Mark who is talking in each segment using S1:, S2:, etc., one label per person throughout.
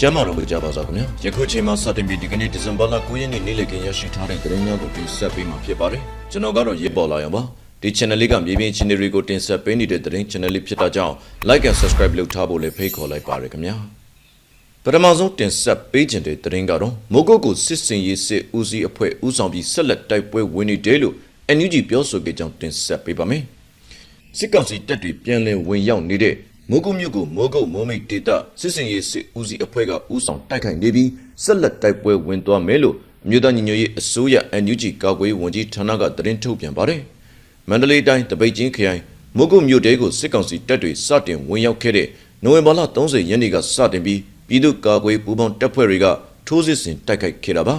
S1: ကျမ်းမာတော်မူကြပါစားခင်ဗျာယခုချိန်မှာစတင်ပြီးဒီကနေ့ဒီဇင်ဘာလ9ရက်နေ့နေ့လည်ခင်းရရှိထားတဲ့သတင်းများကိုတင်ဆက်ပေးမှာဖြစ်ပါတယ်ကျွန်တော်ကတော့ရေပေါ်လာရပါဒီ channel လေးကမြေပြင် channel တွေကိုတင်ဆက်ပေးနေတဲ့သတင်း channel လေးဖြစ်တာကြောင့် like and subscribe လုပ်ထားဖို့လည်းဖိတ်ခေါ်လိုက်ပါရခင်ဗျာပထမဆုံးတင်ဆက်ပေးခြင်းတဲ့သတင်းကတော့မိုးကုတ်ကိုစစ်စင်ရေးစစ်ဦးစီးအဖွဲ့ဦးဆောင်ပြီးဆက်လက်တိုက်ပွဲဝင်နေတယ်လို့ NUG ပြောဆိုခဲ့ကြောင်းတင်ဆက်ပေးပါမယ်စစ်ကောင်စီတပ်တွေပြန်လည်ဝင်ရောက်နေတဲ့ မိုးကုတ်မြို့ကိုမိုးကုတ်မိုးမိတ်ဒေတာစစ်စင်ရေးစစ်ဦးစီးအဖွဲ့ကဦးဆောင်တိုက်ခိုက်နေပြီးဆက်လက်တိုက်ပွဲဝင်သွားမယ်လို့အမျိုးသားညီညွတ်ရေးအစိုးရ NUG ကာကွယ်ရေးဝန်ကြီးဌာနကသတင်းထုတ်ပြန်ပါတယ်မန္တလေးတိုင်းတပိတ်ချင်းခရိုင်မိုးကုတ်မြို့တဲကိုစစ်ကောင်စီတပ်တွေစတင်ဝင်ရောက်ခဲ့တဲ့နိုဝင်ဘာလ30ရက်နေ့ကစတင်ပြီးပြည်သူ့ကာကွယ်ရေးပူးပေါင်းတပ်ဖွဲ့တွေကထိုးစစ်ဆင်တိုက်ခိုက်ခဲ့တာပါ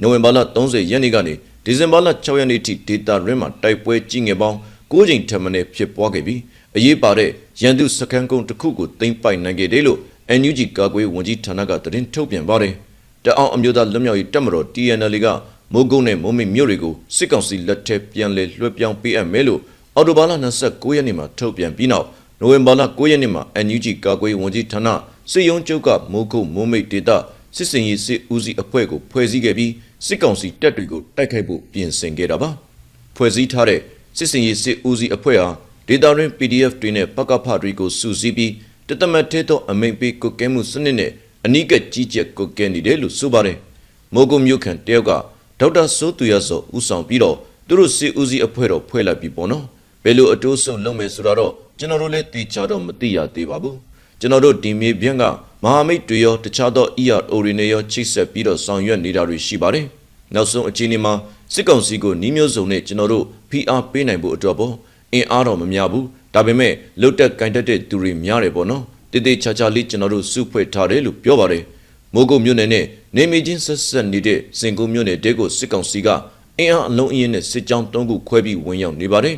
S1: နိုဝင်ဘာလ30ရက်နေ့ကနေဒီဇင်ဘာလ6ရက်နေ့ထိဒေတာရင်းမှာတိုက်ပွဲကြီးငယ်ပေါင်း9ကြိမ်ထပ်မံဖြစ်ပွားခဲ့ပြီး အရေးပါတဲ့ရန်သူစခန်းကုန်းတစ်ခုကိုသိမ်းပိုက်နိုင်ခဲ့တယ်လို့ NUG ကာကွယ်ရေးဝန်ကြီးဌာနကသတင်းထုတ်ပြန်ပါတယ်တအောင်အမျိုးသားလွတ်မြောက်ရေးတပ်မတော် TNL ကမိုးကုတ်နဲ့မိုးမိတ်မြို့တွေကိုစစ်ကောင်စီလက်ထက်ပြန်လည်လွှဲပြောင်းပေးအပ်မယ်လို့အော်တိုဘာလ29ရက်နေ့မှာထုတ်ပြန်ပြီးနောက်နိုဝင်ဘာလ9ရက်နေ့မှာ NUG ကာကွယ်ရေးဝန်ကြီးဌာနစစ်ရုံးချုပ်ကမိုးကုတ်မိုးမိတ်ဒေသစစ်စင်ရေးစစ်ဦးစီးအဖွဲ့ကိုဖွဲ့စည်းခဲ့ပြီးစစ်ကောင်စီတပ်တွေကိုတိုက်ခိုက်ဖို့ပြင်ဆင်ခဲ့တာပါဖွဲ့စည်းထားတဲ့စစ်စင်ရေးစစ်ဦးစီးအဖွဲ့ဟာ ဒေတာရင်း PDF တွေနဲ့ပကဖတွေကိုစုစည်းပြီးတသမတ်ထဲသောအမိန့်ပေးကုတ်ကဲမှုစနစ်နဲ့အနိကကြီးကျယ်ကုတ်ကဲနေတယ်လို့ဆိုပါတယ်မိုးကုတ်မြို့ခံတယောက်ကဒေါက်တာစိုးသူရစောဦးဆောင်ပြီးတော့သူတို့စစ်ဦးစီးအဖွဲ့တော်ဖွဲ့လိုက်ပြီပေါ့နော်ဘယ်လိုအတိုးဆုံးလုပ်မယ်ဆိုတာတော့ကျွန်တော်တို့လည်းသိချတော့မသိရသေးပါဘူးကျွန်တော်တို့ဒီမြေပြန့်ကမဟာမိတ်တွေရောတခြားသော ERO တွေနဲ့ရောချိတ်ဆက်ပြီးတော့ဆောင်ရွက်နေတာတွေရှိပါတယ်နောက်ဆုံးအခြေအနေမှာစစ်ကောင်စီကိုနှီးမျိုးစုံနဲ့ကျွန်တော်တို့ PR ပေးနိုင်ဖို့အတွက်ပေါ့ အင်အားတော့မများဘူးဒါပေမဲ့လုတ်တက်ကင်တက်တဲ့သူတွေများတယ်ပေါ့နော်တိတိချာချာလေးကျွန်တော်တို့စုဖွဲ့ထားတယ်လို့ပြောပါတယ်မိုးကုတ်မြို့နယ်နဲ့နေမီချင်းဆက်ဆက်နေတဲ့စင်ကုန်းမြို့နယ်တဲကိုစစ်ကောင်စီကအင်အားအလုံးအင်းနဲ့စစ်ကြောင်း၃ခုခွဲပြီးဝင်ရောက်နေပါတယ်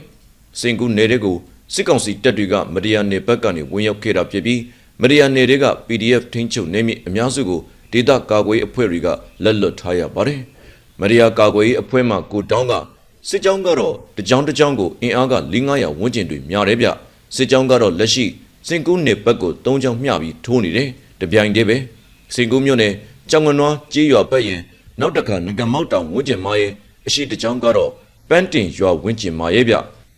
S1: စင်ကုန်းနယ်တဲကိုစစ်ကောင်စီတပ်တွေကမဒီယာနယ်ဘက်ကနေဝင်ရောက်ခဲ့တာဖြစ်ပြီးမဒီယာနယ်တွေက PDF ထိန်းချုပ်နေမိအများစုကိုဒေသကာကွယ်အဖွဲ့တွေကလက်လွတ်ထားရပါတယ်မဒီယာကာကွယ်ရေးအဖွဲ့မှကိုတောင်းက စစ်ကြောင်းကတော့တကြောင်တကြောင်ကိုအင်အားက4-500ဝန်းကျင်တွေများတယ်ဗျစစ်ကြောင်းကတော့လက်ရှိစင်ကူးနယ်ဘက်ကို၃ကြောင်မျှပြီးထိုးနေတယ်တပြိုင်တည်းပဲစင်ကူးမြို့နယ်ကြောင်ငနွားကြေးရွာဘက်ရင်နောက်တစ်ခါငကမောက်တောင်ဝန်းကျင်မာရဲ့အရှိတကြောင်ကတော့ပန်းတင်ရွာဝန်းကျင်မာရဲ့ဗျ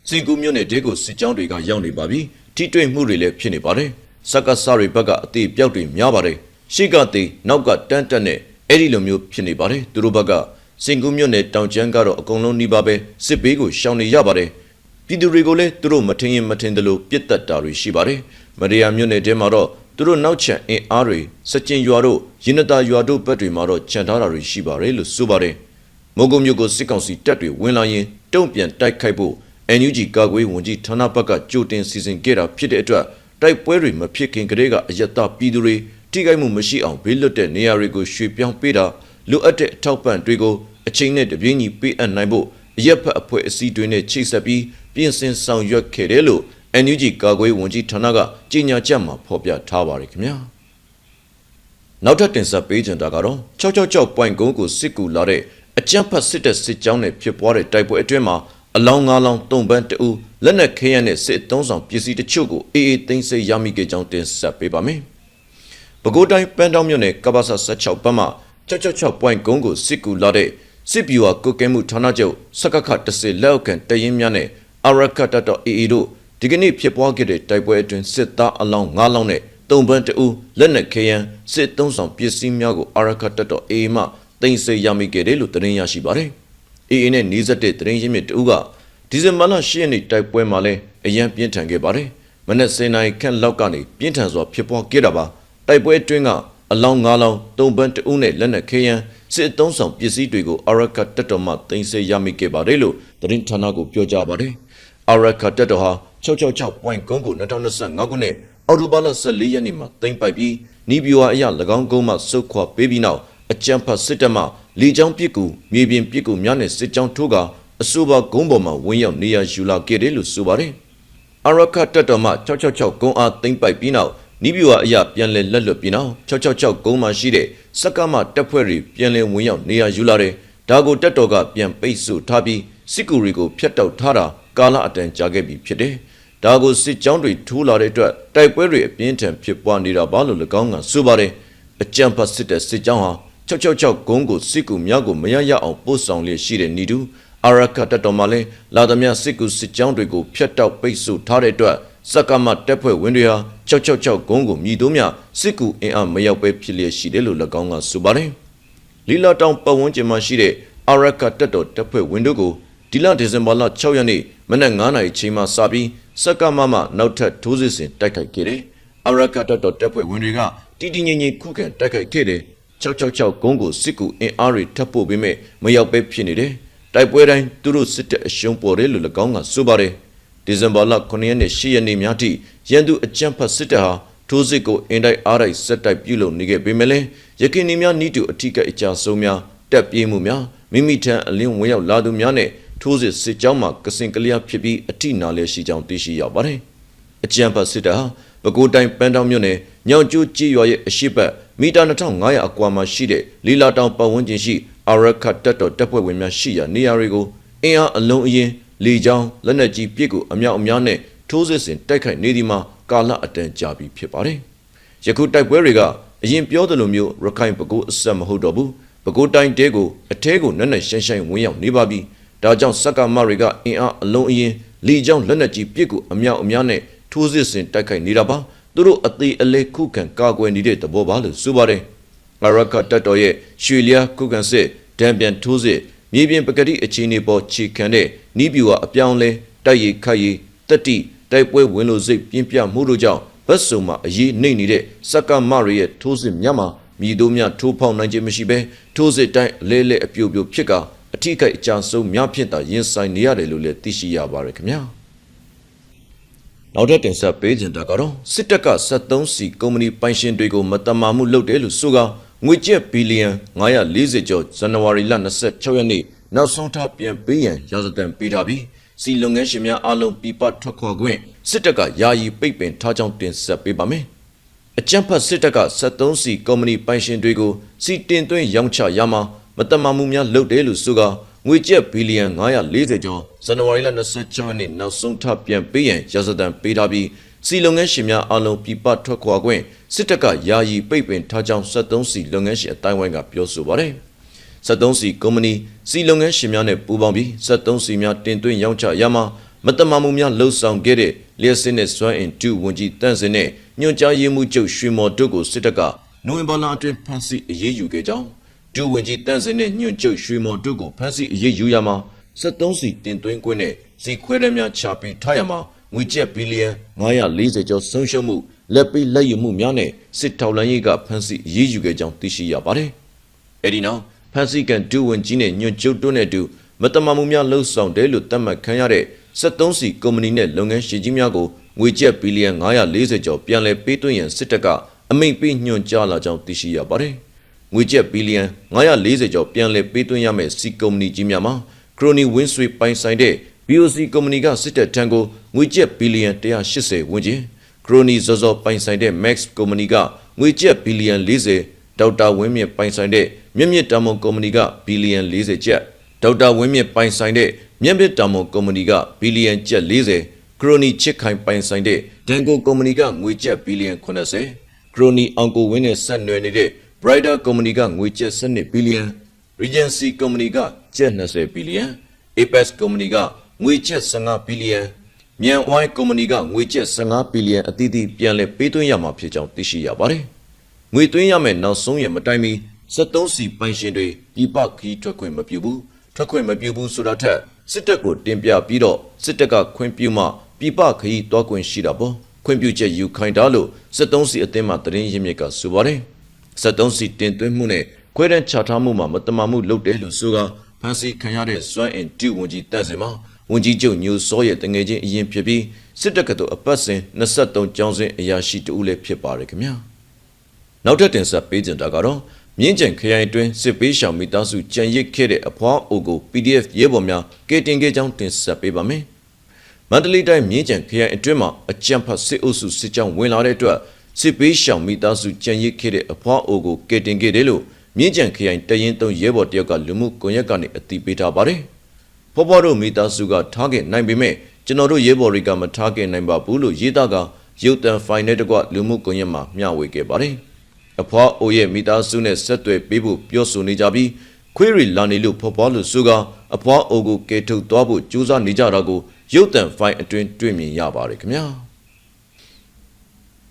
S1: စင်ကူးမြို့နယ်တဲကိုစစ်ကြောင်းတွေကရောက်နေပါပြီထိတွေ့မှုတွေလည်းဖြစ်နေပါတယ်စက္ကစတွေဘက်ကအသေးပြောက်တွေများပါတယ်ရှိကသေးနောက်ကတန်းတက်နဲ့အဲ့ဒီလိုမျိုးဖြစ်နေပါတယ်သူတို့ဘက်က စင်ကူးမြို့နယ်တောင်ကျန်းကတော့အကုန်လုံးနှီးပါပဲစစ်ဘေးကိုရှောင်နေရပါတယ်ပြည်သူတွေကိုလည်းသူတို့မထင်ရင်မထင်တယ်လို့ပြစ်တက်တာတွေရှိပါတယ်မရိယာမြို့နယ်တဲမှာတော့သူတို့နောက်ချန်အင်အားတွေစကြင်ရွာတို့ရင်နတာရွာတို့ဘက်တွေမှာတော့ခြံထားတာတွေရှိပါတယ်လို့ဆိုပါတယ်မုံကုံမြို့ကိုစစ်ကောင်စီတပ်တွေဝင်လာရင်တုံ့ပြန်တိုက်ခိုက်ဖို့ NUG ကာကွယ်ဝန်ကြီးဌာနဘက်ကကြိုတင်စီစဉ်ခဲ့တာဖြစ်တဲ့အတွက်တိုက်ပွဲတွေမဖြစ်ခင်ကတည်းကအယက်သားပြည်သူတွေထိခိုက်မှုမရှိအောင်ဘေးလွတ်တဲ့နေရာတွေကိုရွှေ့ပြောင်းပေးတာလိုအပ်တဲ့အထောက်ပံ့တွေကို အချိန်နဲ့တပြေးညီပေးအပ်နိုင်ဖို့အရက်ဖက်အဖွဲ့အစည်းတွေနဲ့ချိတ်ဆက်ပြီးပြင်ဆင်ဆောင်ရွက်ခဲ့တယ်လို့ NUG ကာကွယ်ဝန်ကြီးဌာနကကြေညာချက်မှာဖော်ပြထားပါတယ်ခင်ဗျာနောက်ထပ်တင်ဆက်ပေးကြတာကတော့666 point 9ကိုစစ်ကူလာတဲ့အကြမ်းဖက်စစ်တပ်စစ်ကြောင်းနဲ့ဖြစ်ပွားတဲ့တိုက်ပွဲအတွင်းမှာအလောင်းငါးလောင်းတုံပန်းတအူလက်နက်ခဲယမ်းနဲ့စစ်အုံဆောင်ပစ္စည်းတချို့ကိုအေးအေးသိမ်းဆည်းရမိခဲ့ကြောင်းတင်ဆက်ပေးပါမယ်။ပဲခူးတိုင်းပန်းတောင်းမြို့နယ်ကပ္ပဆ16ဘက်မှ666 point 9ကိုစစ်ကူလာတဲ့ စစ်ဗျူဟာကုတ်ကဲမှုဌာနချုပ်စကခ10လက်အောက်ခံတရင်များနဲ့အရကတတော်အေအေတို့ဒီကနေ့ဖြစ်ပွားခဲ့တဲ့တိုက်ပွဲအတွင်းစစ်သားအလောင်း9လောင်းနဲ့တုံပန်းတအူလက်နက်ခဲယမ်းစစ်သုံးဆောင်ပစ္စည်းများကိုအရကတတော်အေအေမှတင်ဆက်ရမိခဲ့တယ်လို့သတင်းရရှိပါတယ်။အေအေနဲ့နီးစပ်တဲ့သတင်းရင်းမြစ်တအူကဒီဇင်ဘာလ10ရက်နေ့တိုက်ပွဲမှာလဲအရန်ပြင်းထန်ခဲ့ပါတယ်။မနက်7:00နာရီခန့်လောက်ကနေပြင်းထန်စွာဖြစ်ပွားခဲ့တာပါ။တိုက်ပွဲအတွင်းက အလောင်း9လောင်းတုံပန်းတအုပ်နဲ့လက်နက်ခဲယမ်းစစ်အုံဆောင်ပစ္စည်းတွေကိုအရကတက်တော်မှတင်ဆက်ရမိခဲ့ပါတယ်လို့သတင်းဌာနကိုပြောကြားပါတယ်။အရကတက်တော်ဟာ666.9ကို2025ခုနှစ်အောက်တိုဘာလ14ရက်နေ့မှာတင်ပိုက်ပြီးနီးပြွာအရ၎င်းကုန်းမှစုခွာပေးပြီးနောက်အကြမ်းဖက်စစ်တပ်မှလေကြောင်းပစ်ကူမြေပြင်ပစ်ကူများနဲ့စစ်ကြောင်းထိုးကအဆိုပါဂုံးပေါ်မှာဝင်ရောက်နေရယူလာခဲ့တယ်လို့ဆိုပါတယ်။အရကတက်တော်မှ666ဂုံးအားတင်ပိုက်ပြီးနောက် နီးပြွာအရာပြန်လည်လက်လွတ်ပြီးနောက်666ကုန်းမှာရှိတဲ့စက်ကမတပ်ဖွဲ့တွေပြန်လည်ဝင်ရောက်နေရယူလာတယ်ဒါကိုတက်တော်ကပြန်ပိတ်ဆို့ထားပြီးစစ်ကူတွေကိုဖျက်တောက်ထားတာကာလအတန်ကြာခဲ့ပြီဖြစ်တယ်ဒါကိုစစ်ကြောင်းတွေထိုးလာတဲ့အတွက်တိုက်ပွဲတွေအပြင်းထန်ဖြစ်ပွားနေတာပါလို့၎င်းကဆိုပါတယ်အကြံဖတ်စစ်တဲ့စစ်ကြောင်းဟာ666ဂုံးကိုစစ်ကူများကိုမရရအောင်ပို့ဆောင်လျက်ရှိတဲ့နီတူအာရခတ်တော်မှလည်းလာသမျှစစ်ကူစစ်ကြောင်းတွေကိုဖျက်တောက်ပိတ်ဆို့ထားတဲ့အတွက်စက္ကမတပ်ဖွဲ့ဝင်တွေဟာ 666ဂုံးကိုမြည်တို့မြစစ်ကူအင်အားမရောက်ပဲဖြစ်လျက်ရှိတယ်လို့၎င်းကဆိုပါတယ်လီလာတောင်ပတ်ဝန်းကျင်မှာရှိတဲ့အာရခတ်တော်တပ်ဖွဲ့ဝင်တို့ကိုဒီလဒီဇင်ဘာလ6ရက်နေ့မနက်9:00နာရီချိန်မှစပြီးစက္ကမမနောက်ထပ်ထိုးစစ်ဆင်တိုက်ခိုက်ခဲ့တယ်။အာရခတ်တော်တပ်ဖွဲ့ဝင်တွေကတည်တည်ငြိမ်ငြိမ်ခုခံတိုက်ခိုက်ခဲ့တယ်။666ဂုံးကိုစစ်ကူအင်အားတွေထပ်ပို့ပေးမဲ့မရောက်ပဲဖြစ်နေတယ်။တိုက်ပွဲတိုင်းသူတို့စစ်တပ်အရှုံးပေါ်တယ်လို့၎င်းကဆိုပါတယ်။ဒီဇင်ဘာလ9ရက်နေ့10ရက်နေ့များထိ ရန်သူအကြမ်းဖက်စစ်တပ်ဟာထိုးစစ်ကိုအင်တိုက်အားတိုက်ဆက်တိုက်ပြုလုပ်နေခဲ့ပေမဲ့လည်းရခိုင်နေများနီးတူအထီးကအကြဆုံးများတက်ပြေးမှုများမိမိထံအလင်းဝင်ရောက်လာသူများနဲ့ထိုးစစ်စစ်ကြောင်းမှာကစင်ကလျားဖြစ်ပြီးအထိနာလည်းရှိကြောင်းသိရှိရပါတယ်။အကြံဖတ်စစ်တပ်ဟာပဲခူးတိုင်းပန်းတောင်မြို့နယ်ညောင်ကျိုးကြီးရွာရဲ့အရှိတ်မီတာ2500အကွာမှာရှိတဲ့လီလာတောင်ပတ်ဝန်းကျင်ရှိအာရခတ်တပ်တော်တပ်ဖွဲ့ဝင်များရှိရာနေရာတွေကိုအင်အားအလုံးအရင်လေကြောင်းလက်နက်ကြီးပစ်ကိုအမြောက်အများနဲ့ ထိုးစစ်ဆင်တိုက်ခိုက်နေဒီမှာကာလအတန်ကြာပြီဖြစ်ပါတယ်။ယခုတိုက်ပွဲတွေကအရင်ပြောသလိုမျိုးရခိုင်ပဲခူးအဆက်မဟုတ်တော့ဘူး။ပဲခူးတိုင်းတဲကိုအထဲကိုနက်နက်ရှိုင်းရှိုင်းဝင်ရောက်နေပါပြီ။ဒါကြောင့်စက္ကမတွေကအင်အားအလုံးအရင်လေကြောင်းလက်နက်ကြီးပစ်ကိုအမြောက်အများနဲ့ထိုးစစ်ဆင်တိုက်ခိုက်နေတာပါ။သူတို့အသေးအလဲခုခံကာကွယ်နေတဲ့သဘောပါလို့ဆိုပါတယ်။အရကတပ်တော်ရဲ့ရွှေလျားခုခံစစ်ဒံပြန်ထိုးစစ်မြေပြင်ပကတိအခြေအနေပေါ်ခြေခံတဲ့နီးပြူဟာအပြောင်းလဲတိုက်ရီခတ်ရီတက်တိတို က်ပွဲဝင်လို့စိတ်ပြင်းပြမှုတို့ကြောင့်ဘတ်စုံမှာအရေးနှိမ့်နေတဲ့စက္ကမရရဲ့ထိုးစစ်မြတ်မှာမြည်တို့များထိုးဖောက်နိုင်ခြင်းမရှိဘဲထိုးစစ်တိုင်းအလဲလဲအပြိုပြိုဖြစ်ကအထိကိတ်အကြဆုံးများဖြစ်တာရင်ဆိုင်နေရတယ်လို့လည်းသိရှိရပါတယ်ခင်ဗျာနောက်ထပ်တင်ဆက်ပေးခြင်းတကတော့စစ်တပ်က 73စီကုမ္ပဏီပိုင်ရှင်တွေကိုမတမာမှုလုပ်တယ်လို့ဆိုကငွေကျပ်ဘီလီယံ940ကျော်ဇန်နဝါရီလ26ရက်နေ့နောက်ဆုံးထားပြန်ပေးရန်ရာဇသံပေးထားပြီး စီလုပ်ငန်းရှင်များအားလုံးပြပထွက်ခွာခွင့်စစ်တပ်ကယာယီပိတ်ပင်ထားကြောင်းတင်ဆက်ပေးပါမယ်။အကြံဖတ်စစ်တပ်က73စီကုမ္ပဏီပိုင်ရှင်တွေကိုစီတင်သွင်းရောင်းချရမှာမတမာမှုများလုပ်တယ်လို့ဆိုကငွေကျပ်ဘီလီယံ940ကျော်ဇန်နဝါရီလ26ရက်နေ့နောက်ဆုံးထပ်ပြန်ပေးရန်ရာဇသံပေးထားပြီးစီလုပ်ငန်းရှင်များအားလုံးပြပထွက်ခွာခွင့်စစ်တပ်ကယာယီပိတ်ပင်ထားကြောင်း73စီလုပ်ငန်းရှင်အတိုင်းဝိုင်းကပြောဆိုပါတယ်။ 73စီကုမ္ပဏီစီလုပ်ငန်းရှင်များနဲ့ပူးပေါင်းပြီး73စီများတင်သွင်းရောင်းချရမှာမတမာမှုများလှုပ်ဆောင်ခဲ့တဲ့လျှက်စစ်နဲ့စွမ်းအင်တူဝန်ကြီးတန့်စင်နဲ့ညွှန်ကြားရေးမှူးချုပ်ရွှေမော်တို့ကိုစစ်တပ်ကနိုဝင်ဘာလအတွင်းဖမ်းဆီးအရေးယူခဲ့ကြောင်းဒူဝင်ကြီးတန့်စင်နဲ့ညွှန်ချုပ်ရွှေမော်တို့ကိုဖမ်းဆီးအရေးယူရမှာ73စီတင်သွင်းခွင့်နဲ့စီခွဲရများချပြီးထားရမှာငွေကျပ်ဘီလီယံ940ကျော်ဆုံးရှုံးမှုလက်ပြီးလက်ယူမှုများနဲ့စစ်ထောက်လှမ်းရေးကဖမ်းဆီးအရေးယူခဲ့ကြောင်းသိရှိရပါတယ်။အဲဒီနောက် ဖမ်းဆီးကန်ဒူဝင်ကြီးနဲ့ညွှန်ချုပ်တို့နဲ့အတူမတမမှုများလှုပ်ဆောင်တယ်လို့သတ်မှတ်ခံရတဲ့73စီကုမ္ပဏီနဲ့လုပ်ငန်းရှင်ကြီးများကိုငွေကျပ်ဘီလီယံ940ကျော်ပြန်လည်ပေးသွင်းရန်စစ်တပ်ကအမိန့်ပေးညွှန်ကြားလာကြောင်းသိရှိရပါတယ်။ငွေကျပ်ဘီလီယံ940ကျော်ပြန်လည်ပေးသွင်းရမယ့်စီကုမ္ပဏီကြီးများမှာခရိုနီဝင်းဆွေပိုင်ဆိုင်တဲ့ BOC ကုမ္ပဏီကစစ်တပ်ထံကိုငွေကျပ်ဘီလီယံ180ဝန်းကျင်ခရိုနီဇော်ဇော်ပိုင်ဆိုင်တဲ့ Max ကုမ္ပဏီကငွေကျပ်ဘီလီယံ40ဒေါက်တာဝင်းမြင့်ပိုင်ဆိုင်တဲ့ မြင့်မြင့်တာမွန်ကုမ္ပဏီကဘီလီယံ40ကျပ်ဒေါက်တာဝင်းမြင့်ပိုင်ဆိုင်တဲ့မြင့်မြင့်တာမွန်ကုမ္ပဏီကဘီလီယံကျပ်40ခရိုနီချစ်ခိုင်ပိုင်ဆိုင်တဲ့ဒန်ကိုကုမ္ပဏီကငွေကျပ်ဘီလီယံ80ခရိုနီအောင်ကိုဝင်းနဲ့ဆက်နွယ်နေတဲ့ Brighter ကုမ္ပဏီကငွေကျပ်12ဘီလီယံ Regency ကုမ္ပဏီကကျပ်20ဘီလီယံ Apex ကုမ္ပဏီကငွေကျပ်15ဘီလီယံမြန်ဝိုင်းကုမ္ပဏီကငွေကျပ်15ဘီလီယံအသီးသီးပြန်လည်ပေးသွင်းရမှာဖြစ်ကြောင်းသိရှိရပါတယ်။ငွေသွင်းရမယ့်နောက်ဆုံးရမတိုင်မီ 73စီပိုင်ရှင်တွေပြပခီးထွက်ခွင့်မပြုဘူးထွက်ခွင့်မပြုဘူးဆိုတာထက်စစ်တပ်ကိုတင်ပြပြီးတော့စစ်တပ်ကခွင့်ပြုမှပြပခီးတွားခွင့်ရှိတာပေါ့ခွင့်ပြုချက်ယူခိုင်းတာလို့73စီအသင်းမှတရင်ရင်းမြစ်ကဆိုပါတယ်73စီတင်သွင်းမှုနဲ့ခွဲတန်းချထားမှုမှာမတမာမှုလုပ်တယ်လို့ဆိုကဖန်စီခံရတဲ့စွမ်းအင်တူဝန်ကြီးတန့်စင်မှာဝန်ကြီးချုပ်ညိုစောရဲ့တငယ်ချင်းအရင်ဖြစ်ပြီးစစ်တပ်ကတော်အပတ်စဉ်23ကျောင်းစဉ်အရာရှိတူဦးလည်းဖြစ်ပါတယ်ခင်ဗျာနောက်ထပ်တင်ဆက်ပေးကြတာကတော့ မြင်းကျန်ခရိုင်အတွင်းစစ်ပေးရှောင်မိသားစုကြံရစ်ခဲ့တဲ့အဖွားအိုကို PDF ရဲဘော်များကယ်တင်ခဲ့ကြောင်းတင်ဆက်ပေးပါမယ်မန္တလေးတိုင်းမြင်းကျန်ခရိုင်အတွင်းမှာအကြံဖတ်စစ်အုပ်စုစစ်ကြောင်းဝင်လာတဲ့အတွက်စစ်ပေးရှောင်မိသားစုကြံရစ်ခဲ့တဲ့အဖွားအိုကိုကယ်တင်ခဲ့တယ်လို့မြင်းကျန်ခရိုင်တရင်တုံးရဲဘော်တယောက်ကလူမှုကွန်ရက်ကနေအသိပေးထားပါတယ်။ဖော်ဖော်တို့မိသားစုကထားခဲ့နိုင်ပေမဲ့ကျွန်တော်တို့ရဲဘော်တွေကမထားခဲ့နိုင်ပါဘူးလို့ရေးသားကရုပ်တံဖိုင်နဲ့တကွလူမှုကွန်ရက်မှာမျှဝေခဲ့ပါတယ်။ အဖွားအိုရဲ့မိသားစုနဲ့ဆက်သွယ်ပေးဖို့ပြောဆိုနေကြပြီးခွေးရီလာနေလို့ဖော်ပွားလို့ဆိုကအဖွားအိုကိုကယ်ထုတ်သွားဖို့ကြိုးစားနေကြတာကိုရုပ်သံဖိုင်အတွင်းတွေ့မြင်ရပါတယ်ခင်ဗျာ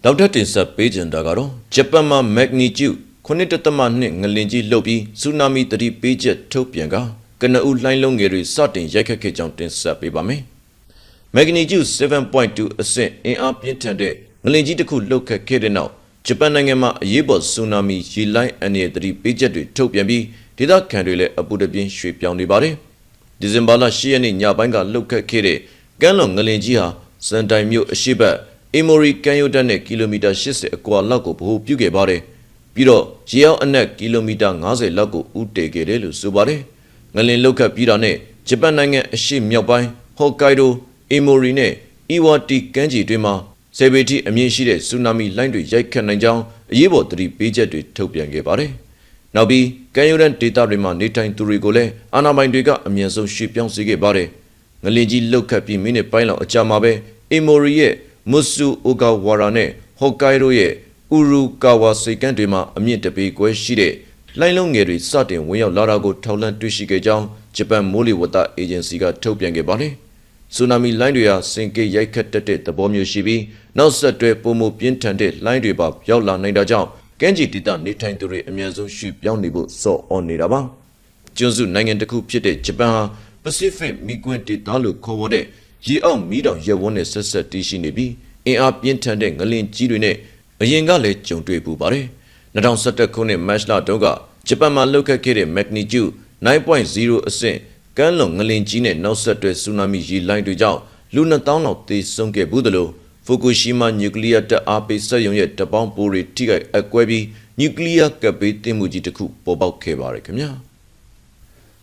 S1: နောက်ထပ်တင်ဆက်ပေးကြတာကတော့ဂျပန်မှာ magnitude 9.2ငလင်ကြီးလှုပ်ပြီးဆူနာမီသတိပေးချက်ထုတ်ပြန်ကကနဦးလှိုင်းလုံးငယ်တွေစတင်ရိုက်ခတ်ခဲ့ကြောင်းတင်ဆက်ပေးပါမယ်။ magnitude 7.2အဆင့်အင်အားပြင်းထန်တဲ့ငလင်ကြီးတစ်ခုလှုပ်ခတ်ခဲ့တဲ့နောက် ဂျပန်နိုင်ငံမှာအရေးပေါ်ဆူနာမီရေလိုင်းအန္တရာယ်သတိပေးချက်တွေထုတ်ပြန်ပြီးဒေသခံတွေလည်းအပူတပြင်းရွှေ့ပြောင်းနေပါတယ်။ဒီဇင်ဘာလ10ရက်နေ့ညပိုင်းကလှုပ်ခတ်ခဲ့တဲ့ကမ်းလွန်ငလင်ကြီးဟာစန်တိုင်မြို့အရှိတ်အေမိုရီကန်ယိုတက်နဲ့ကီလိုမီတာ80အကွာလောက်ကိုဗဟိုပြုခဲ့ပါတယ်။ပြီးတော့ရေအောင်အနက်ကီလိုမီတာ90လောက်ကိုဥတည်ခဲ့တယ်လို့ဆိုပါတယ်။ငလင်လှုပ်ခတ်ပြီးတာနဲ့ဂျပန်နိုင်ငံအရှိမြောက်ပိုင်းဟော့ကိုင်ဒိုအေမိုရီနဲ့အီဝါတီကမ်းခြေတွေမှာ ဆေဗေတီအမြင့်ရှိတဲ့ဆူနာမီလှိုင်းတွေရိုက်ခတ်နိုင်ကြောင်းအရေးပေါ်သတိပေးချက်တွေထုတ်ပြန်ခဲ့ပါတယ်။နောက်ပြီးကန်ယိုဒန်ဒေတာတွေမှာနေထိုင်သူတွေကိုလည်းအာဏာပိုင်တွေကအမြင့်ဆုံးရွှေ့ပြောင်းစေခဲ့ပါတယ်။ငလင်ကြီးလှုပ်ခတ်ပြီးမိနစ်ပိုင်းလောက်အကြာမှာပဲအေမိုရီရဲ့မွတ်ဆူအိုဂါဝါရာနဲ့ဟော့ကိုင်ဒိုရဲ့ဥရူကာဝါစိတ်ကမ်းတွေမှာအမြင့်တပေကွဲရှိတဲ့လှိုင်းလုံးငယ်တွေစတင်ဝင်ရောက်လာတာကိုထောက်လှမ်းတွေ့ရှိခဲ့ကြောင်းဂျပန်မိုးလေဝသအေဂျင်စီကထုတ်ပြန်ခဲ့ပါတယ်။ ဆူနာမီလှိုင်းတွေဟာစင်ကေရိုက်ခတ်တတ်တဲ့သဘောမျိုးရှိပြီးနောက်ဆက်တွဲပုံမပြင်းထန်တဲ့လှိုင်းတွေပါရောက်လာနိုင်တာကြောင့်ကမ်းခြေဒေသနေထိုင်သူတွေအများဆုံးရွှေ့ပြောင်းနေဖို့စော့အော်နေတာပါ။ကျွန်းစုနိုင်ငံတစ်ခုဖြစ်တဲ့ဂျပန်ဟာ Pacific မီကွင်းဒေသလို့ခေါ်ဝေါ်တဲ့ရေအောက်မီးတောင်ရပ်ဝန်းနဲ့ဆက်ဆက်တည်ရှိနေပြီးအင်အားပြင်းထန်တဲ့ငလင်ကြီးတွေနဲ့အရင်ကလည်းကြုံတွေ့ပူပါတယ်။2011ခုနှစ်မတ်လတုန်းကဂျပန်မှာလှုပ်ခတ်ခဲ့တဲ့ magnitude 9.0အဆင့် ကမ်းလွန်ငလင်ကြီးနဲ့နောက်ဆက်တွဲဆူနာမီရေလိုင်းတွေကြောင့်လူ2000လောက်သေဆုံးခဲ့ဘူးသလိုဖူကူရှီမာနျူကလ িয়ার တပ်အားပေးစက်ရုံရဲ့တပေါင်းပိုးတွေထိခိုက်အကွဲပြီးနျူကလ িয়ার ကပ်ပေးတင်မှုကြီးတစ်ခုပေါ်ပေါက်ခဲ့ပါတယ်ခင်ဗျာ။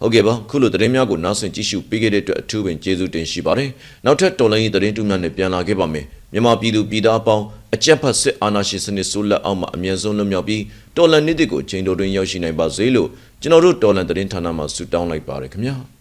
S1: ဟုတ်ကဲ့ပါခုလိုသတင်းများကိုနားဆင်ကြည့်ရှုပေးခဲ့တဲ့အတွက်အထူးပင်ကျေးဇူးတင်ရှိပါတယ်နောက်ထပ်တော်လိုင်းရေးသတင်းတူးများနဲ့ပြန်လာခဲ့ပါမယ်မြန်မာပြည်သူပြည်သားအပေါင်းအကြက်ဖတ်စစ်အာဏာရှင်စနစ်ဆိုးလက်အောက်မှာအမြင့်ဆုံးလွတ်မြောက်ပြီးတော်လန်နေ့တွေကိုချိန်တော်တွင်ရောက်ရှိနိုင်ပါစေလို့ကျွန်တော်တို့တော်လန်သတင်းဌာနမှဆုတောင်းလိုက်ပါတယ်ခင်ဗျာ။